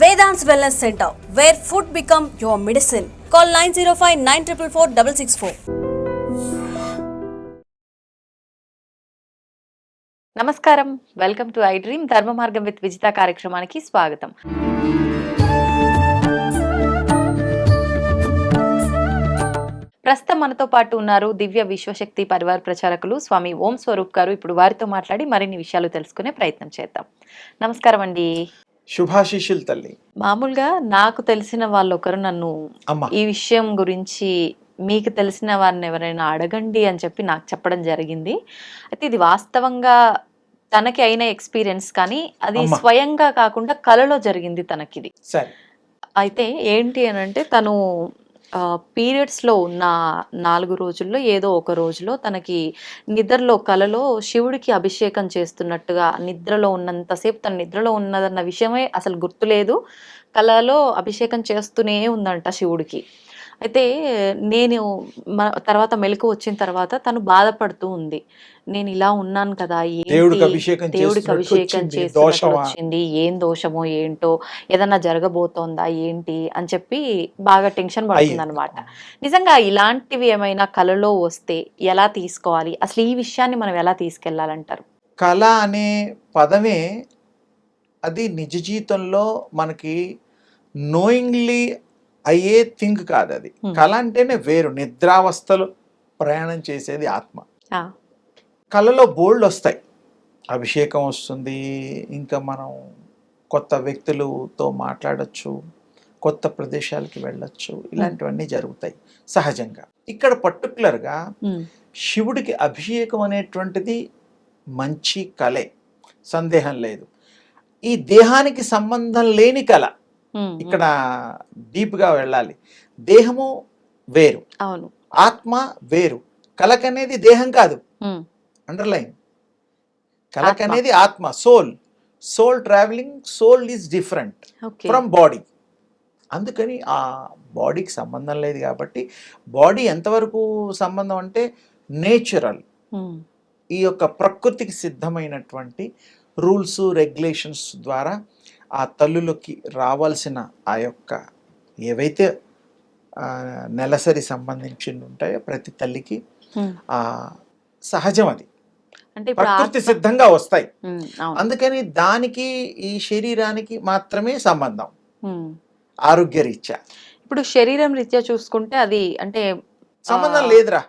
Vedant wellness centre where food become your medicine call nine zero five nine triple four double six four నమస్కారం. Welcome to I dream Dharma Margam with Vijitha కార్యక్రమానికి స్వాగతం. ప్రస్తుతం మనతో పాటు ఉన్నారు దివ్య విశ్వశక్తి పరివార ప్రచారకులు స్వామి ఓం స్వరూప్ గారు. ఇప్పుడు వారితో మాట్లాడి మరిన్ని విషయాలు తెలుసుకునే ప్రయత్నం చేద్దాం. నమస్కారం అండి. శుభాశిష్యులు తల్లి. మామూలుగా నాకు తెలిసిన వాళ్ళు ఒకరు నన్ను ఈ విషయం గురించి మీకు తెలిసిన వారిని ఎవరైనా అడగండి అని చెప్పి నాకు చెప్పడం జరిగింది. అయితే ఇది వాస్తవంగా తనకి అయిన ఎక్స్పీరియన్స్ కానీ అది. స్వయంగా కాకుండా కలలో జరిగింది తనకిది. సరే. అయితే ఏంటి అని అంటే తను పీరియడ్స్లో ఉన్న నాలుగు రోజుల్లో ఏదో ఒక రోజులో తనకి నిద్రలో కలలో శివుడికి అభిషేకం చేస్తున్నట్టుగా నిద్రలో ఉన్నంతసేపు తన నిద్రలో ఉన్నదన్న విషయమే అసలు గుర్తులేదు. కలలో అభిషేకం చేస్తూనే ఉందంట శివుడికి. అయితే నేను మ- తర్వాత మెలకు వచ్చిన తర్వాత తను బాధపడుతూ ఉంది నేను ఇలా ఉన్నాను కదా ఏంటి? దేవుడికి అభిషేకం దేవుడికి చేస్తున్నట్టు అభిషేకం వచ్చింది. చేస్తున్నట్టు దోషమా? వచ్చింది ఏం దోషమో ఏంటో ఏదన్నా జరగబోతోందా ఏంటి అని చెప్పి బాగా టెన్షన్ పడుతుంది అనమాట నిజంగా ఇలాంటివి ఏమైనా కలలో వస్తే ఎలా తీసుకోవాలి అసలు ఈ విషయాన్ని మనం ఎలా తీసుకెళ్ళాలంటారు కళ అనే పదమే అది నిజ జీవితంలో మనకి నోయింగ్లీ అయ్యే థింగ్ కాదు అది. కళ అంటేనే వేరు. నిద్రావస్థలో ప్రయాణం చేసేది ఆత్మ. కళలో బోల్డ్ వస్తాయి. అభిషేకం వస్తుంది ఇంకా మనం కొత్త వ్యక్తులతో మాట్లాడచ్చు కొత్త ప్రదేశాలకి వెళ్ళొచ్చు ఇలాంటివన్నీ జరుగుతాయి సహజంగా. ఇక్కడ పర్టికులర్గా శివుడికి అభిషేకం అనేటువంటిది మంచి కళే. సందేహం లేదు. ఈ దేహానికి సంబంధం లేని కళ. ఇక్కడ డీప్గా వెళ్ళాలి. దేహము వేరు. అవును. ఆత్మ వేరు. కలకనేది దేహం కాదు. అండర్లైన్. కలకనేది ఆత్మ. Soul. Soul travelling soul is different from body. అందుకని ఆ బాడీకి సంబంధం లేదు కాబట్టి బాడీ ఎంతవరకు సంబంధం అంటే నేచురల్. ఈ యొక్క ప్రకృతికి సిద్ధమైనటువంటి రూల్స్ రెగ్యులేషన్స్ ద్వారా ఆ తల్లులకి రావాల్సిన ఆ యొక్క ఏవైతే నెలసరి సంబంధించి ఉంటాయో ప్రతి తల్లికి. ఆ సహజం అది. అంటే ప్రకృతి సిద్ధంగా వస్తాయి. అందుకని దానికి ఈ శరీరానికి మాత్రమే సంబంధం. ఉమ్. ఆరోగ్యరీత్యా. ఇప్పుడు శరీరం రీత్యా చూసుకుంటే అది అంటే సంబంధం లేదురా.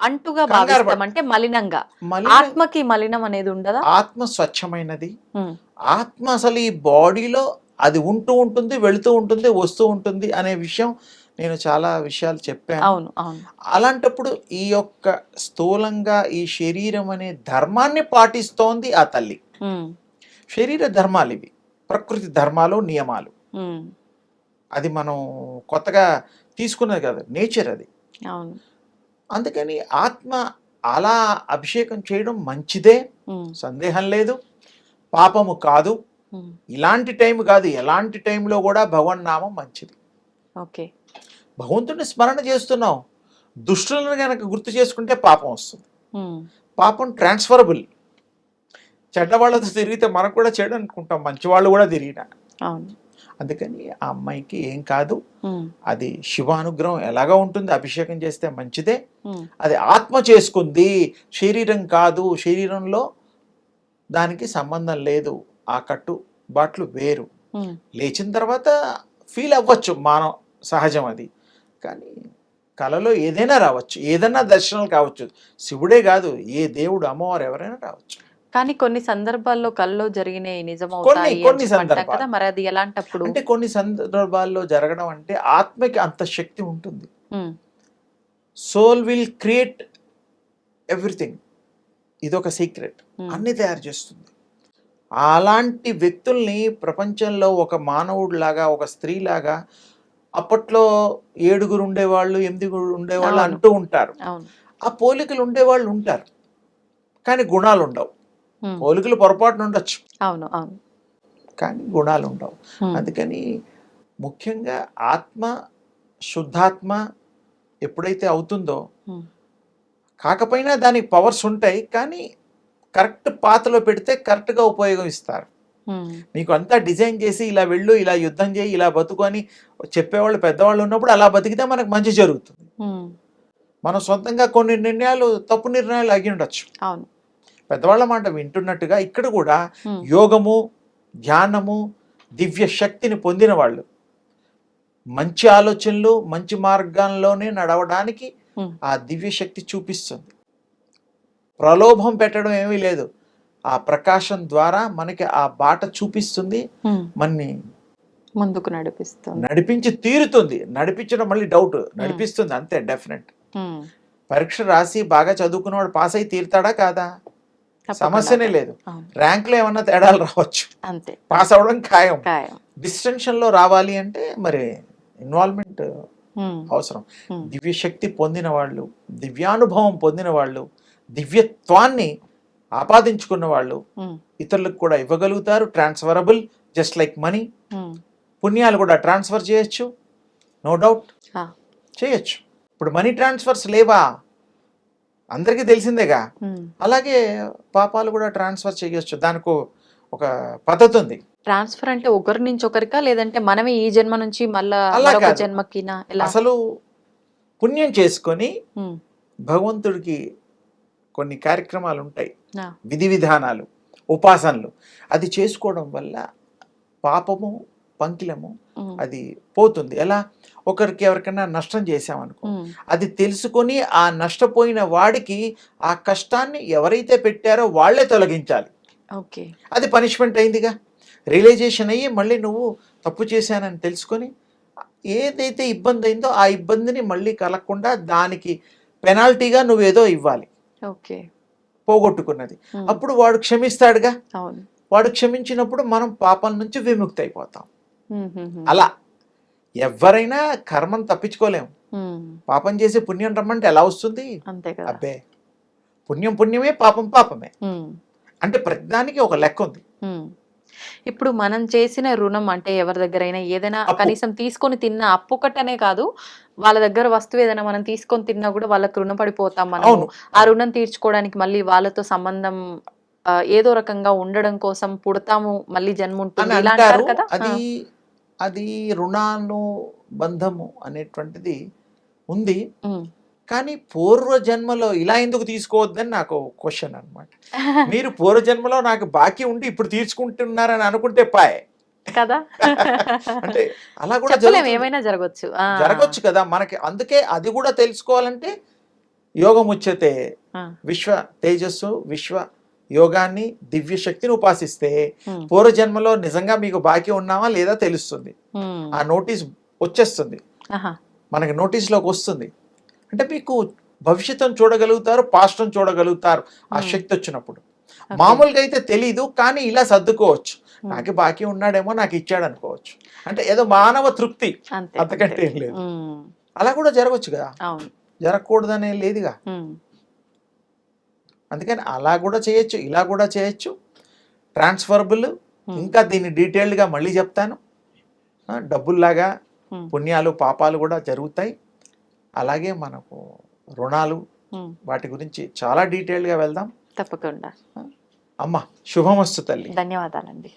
అంటుగా కంగారు భావిస్తాం. పడ- అంటే మలినంగా. ఆత్మకి మలినం అనేది ఉండదా? ఆత్మ స్వచ్ఛమైనది. ఆత్మ అసలు ఈ బాడీలో అది ఉంటూ ఉంటుంది వెళుతూ ఉంటుంది వస్తూ ఉంటుంది అనే విషయం నేను చాలా విషయాలు చెప్పాను. అవును అవును. అలాంటప్పుడు ఈ యొక్క స్థూలంగా ఈ శరీరం అనే ధర్మాన్ని పాటిస్తోంది ఆ తల్లి. శరీర ధర్మాలు ఇవి. ప్రకృతి ధర్మాలు నియమాలు. అది మనం కొత్తగా తీసుకున్నది కదా నేచర్ అది. అవును. అందుకని ఆత్మ అలా అభిషేకం చేయడం మంచిదే. సందేహం లేదు. పాపము కాదు. ఇలాంటి టైం కాదు. ఎలాంటి టైంలో కూడా భగవన్ నామం మంచిది. ఓకే. భగవంతుడిని స్మరణ చేస్తున్నాం. దుష్టులను కనుక గుర్తు చేసుకుంటే పాపం వస్తుంది. పాపం ట్రాన్స్ఫరబుల్. చెడ్డవాళ్ళతో తిరిగితే మనకు కూడా చెడు అనుకుంటాం. మంచి వాళ్ళు కూడా తిరిగినా. అవును. అందుకని ఆ అమ్మాయికి ఏం కాదు. అది శివానుగ్రహం ఎలాగా ఉంటుంది? అభిషేకం చేస్తే మంచిదే. అది ఆత్మ చేసుకుంది. శరీరం కాదు. శరీరంలో దానికి సంబంధం లేదు. ఆ కట్టుబాట్లు వేరు. లేచిన తర్వాత ఫీల్ అవ్వచ్చు. మానవ సహజం అది. కానీ కళలో ఏదైనా రావచ్చు. ఏదైనా దర్శనాలు కావచ్చు. శివుడే కాదు. ఏ దేవుడు అమ్మవారు ఎవరైనా రావచ్చు. కానీ కొన్ని సందర్భాల్లో కల్లో జరిగినాయి కొన్ని- నిజమవుతాయి కొన్ని. కదా మరి అది ఎలాంటప్పుడు? అంటే కొన్ని సందర్భాల్లో జరగడం అంటే ఆత్మకి అంత శక్తి ఉంటుంది. సోల్ విల్ క్రియేట్ ఎవ్రీథింగ్ ఇదొక సీక్రెట్ ఉమ్, అన్ని తయారు చేస్తుంది. అలాంటి వ్యక్తుల్ని ప్రపంచంలో ఒక మానవుడిలాగా ఒక స్త్రీలాగా అప్పట్లో ఏడుగురు ఉండేవాళ్ళు ఎనిమిదిగురు ఉండేవాళ్ళు. అంటూ ఉంటారు. ఆ పోలికలు ఉండేవాళ్ళు ఉంటారు. కానీ గుణాలు ఉండవు పోలికలు పొరపాటున ఉండొచ్చు అవును అవును. కానీ గుణాలు ఉండవు అందుకని ముఖ్యంగా ఆత్మ శుద్ధాత్మ ఎప్పుడైతే అవుతుందో కాకపోయినా దానికి పవర్స్ ఉంటాయి కానీ కరెక్ట్ పాతలో పెడితే కరెక్ట్గా ఉపయోగం ఇస్తారు. మీకు అంతా డిజైన్ చేసి ఇలా వెళ్ళు ఇలా యుద్ధం చేయి ఇలా బతుకు అని చెప్పేవాళ్ళు పెద్దవాళ్ళు ఉన్నప్పుడు అలా బతికితే మనకు మంచి జరుగుతుంది. మనం సొంతంగా కొన్ని నిర్ణయాలు తప్పు నిర్ణయాలు అగి ఉండొచ్చు అవును. పెద్దవాళ్ళ మాట వింటున్నట్టుగా ఇక్కడ కూడా యోగము ధ్యానము దివ్య శక్తిని పొందిన వాళ్ళు. మంచి ఆలోచనలు మంచి మార్గంలోనే నడవడానికి ఆ దివ్య శక్తి చూపిస్తుంది. ప్రలోభం పెట్టడం ఏమీ లేదు. ఆ ప్రకాశం ద్వారా మనకి ఆ బాట చూపిస్తుంది. మన్ని ముందుకు నడిపిస్తుంది. నడిపించి తీరుతుంది. నడిపించడం మళ్ళీ డౌట్ నడిపిస్తుంది అంతే డెఫినెట్ పరీక్ష రాసి బాగా చదువుకున్నవాడు పాస్ అయి తీరుతాడా కాదా. సమస్యనే లేదు. అవును, ర్యాంకులో ఏమన్నా తేడాలు రావచ్చు. అంతే. పాస్ అవ్వడం ఖాయం. డిస్టెన్షన్లో రావాలి అంటే మరి ఇన్వాల్వ్మెంట్ అవసరం. ఉమ్, దివ్య శక్తి పొందిన వాళ్ళు దివ్యానుభవం పొందిన వాళ్ళు దివ్యత్వాన్ని ఆపాదించుకున్న వాళ్ళు ఇతరులకు కూడా ఇవ్వగలుగుతారు. Transferable just like money. పుణ్యాలు కూడా ట్రాన్స్ఫర్ చేయొచ్చు. No doubt. చేయొచ్చు. ఇప్పుడు మనీ ట్రాన్స్ఫర్స్ లేవా? అందరికీ తెలిసిందేగా. అలాగే పాపాలు కూడా ట్రాన్స్ఫర్ చేయొచ్చు. దానికి ఒక పద్ధతి ఉంది ట్రాన్స్ఫర్ అంటే ఒకరి నుంచి ఒకరికా? లేదంటే మనమే ఈ జన్మ నుంచి మళ్ళా ఎలా? అసలు పుణ్యం చేసుకొని భగవంతుడికి కొన్ని కార్యక్రమాలు ఉంటాయి. విధి విధానాలు ఉపాసనలు. అది చేసుకోవడం వల్ల పాపము పంకిలము అది పోతుంది. ఎలా? ఒకరికి ఎవరికైనా నష్టం చేశామనుకో ఉమ్, అది తెలుసుకొని ఆ నష్టపోయిన వాడికి ఆ కష్టాన్ని ఎవరైతే పెట్టారో వాళ్ళే తొలగించాలి. ఓకే. అది పనిష్మెంట్ అయిందిగా. రియలైజేషన్ అయ్యి మళ్ళీ నువ్వు తప్పు చేశానని తెలుసుకొని ఏదైతే ఇబ్బంది అయిందో ఆ ఇబ్బందిని మళ్ళీ కలగకుండా దానికి పెనాల్టీగా నువ్వేదో ఇవ్వాలి. ఓకే. పోగొట్టుకున్నది. అప్పుడు వాడు క్షమిస్తాడుగా. వాడు క్షమించినప్పుడు మనం పాపం నుంచి విముక్తి అయిపోతాం అలా ఎవరైనా కర్మను తప్పించుకోలేం. ఉమ్, పాపం చేసి పుణ్యం రమ్మంటే ఎలా వస్తుంది? అబ్బే పుణ్యం పుణ్యమే పాపం పాపమే. అంటే ప్రతిదానికి ఒక లెక్క ఉంది. ఇప్పుడు మనం చేసిన రుణం అంటే ఎవరి దగ్గరైనా ఏదైనా. కనీసం తీసుకొని తిన్న అప్పు కట్టనే కాదు వాళ్ళ దగ్గర వస్తువు ఏదైనా మనం తీసుకొని తిన్నా కూడా వాళ్ళకి రుణపడిపోతాం మనం అవును. ఆ రుణం తీర్చుకోవడానికి మళ్ళీ వాళ్ళతో సంబంధం ఏదో రకంగా ఉండడం కోసం పుడతాము మళ్ళీ జన్మ ఉంటుంది. ఇలా అంటారు అంటారు. కదా. అది అది రుణాను బంధము అనేటువంటిది ఉంది. కానీ పూర్వ జన్మలో ఇలా ఎందుకు తీసుకోవద్దని నాకు క్వశ్చన్ అన్నమాట. మీరు పూర్వ జన్మలో నాకు బాకీ ఉండి ఇప్పుడు తీర్చుకుంటున్నారని అనుకుంటే పాయ్. కదా? అంటే అలా కూడా. ఏమైనా జరగచ్చు. ఆ, జరగచ్చు కదా. మనకి అందుకే అది కూడా తెలుసుకోవాలంటే యోగం ఆ, విశ్వ తేజస్సు విశ్వ యోగాన్ని దివ్య శక్తిని ఉపాసిస్తే ఉమ్, పూర్వజన్మలో నిజంగా మీకు బాకీ ఉన్నామా లేదా తెలుస్తుంది. ఉమ్, ఆ నోటీస్ వచ్చేస్తుంది. మనకి నోటీస్లోకి వస్తుంది. అంటే మీకు భవిష్యత్తును చూడగలుగుతారు పాస్ట్ని చూడగలుగుతారు. ఆ Hmm. శక్తి వచ్చినప్పుడు. మామూలుగా అయితే తెలీదు కానీ ఇలా సర్దుకోవచ్చు. Hmm. నాకు బాకీ ఉన్నాడేమో నాకు ఇచ్చాడు అనుకోవచ్చు. అంటే ఏదో మానవ తృప్తి. అంతే అంతకంటే అంతే. ఏం లేదు. అలా కూడా జరగవచ్చు కదా. జరగకూడదనే లేదుగా. అందుకని అలా కూడా చేయొచ్చు ఇలా కూడా చేయొచ్చు. Transferable Hmm. ఇంకా దీన్ని డీటెయిల్డ్గా మళ్ళీ చెప్తాను. డబ్బుల్లాగా ఉమ్, పుణ్యాలు పాపాలు కూడా జరుగుతాయి. అలాగే మనకు రుణాలు ఉమ్, వాటి గురించి చాలా డీటెయిల్డ్గా వెళ్దాం. తప్పకుండా. అమ్మ శుభమస్తు తల్లి. ధన్యవాదాలండి.